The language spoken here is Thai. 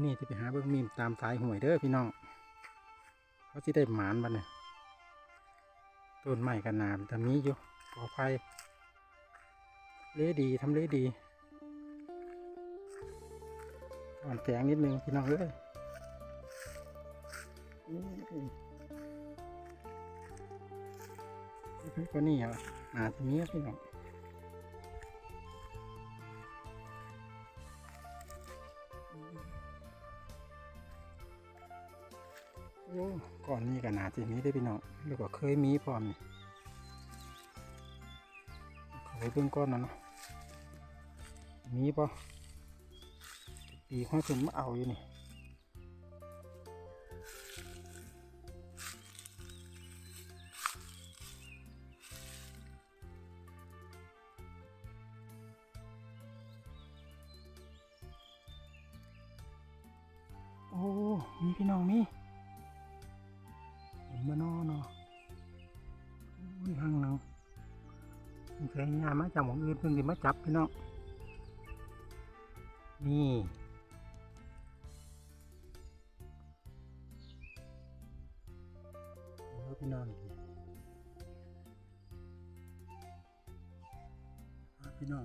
นี่ที่ไปหาเบิ้งมีมตามสายห่วยเด้อพี่น้องเขาสิได้หมานบัดเนี่ยต้นไม้กันนามแต่มีอยู่ปลอดภัยเลดีทำเลดีอ่อนแสงนิดนึงพี่น้องเอ้ยอืมเพิ่งกว่านี้อะอาจจะมีอะพี่น้อง โอ้ก่อนนี้ก็น่าจะมีได้พี่น้องแล้วก็เคยมีพร้อมนี่เขาไปเบิ่งก้อนนะเนาะมีปะปีห้อยขึ้นมาเอาอยู่นี่โอ้ มีพี่น้องมี เห็นบ่นอเนาะอุ้ยห้างหนึงมันเคยงานมาจากหมองอื่นเพิ่งสิมาจับพี่น้องนี่โอ้พี่น้องพี่น้อง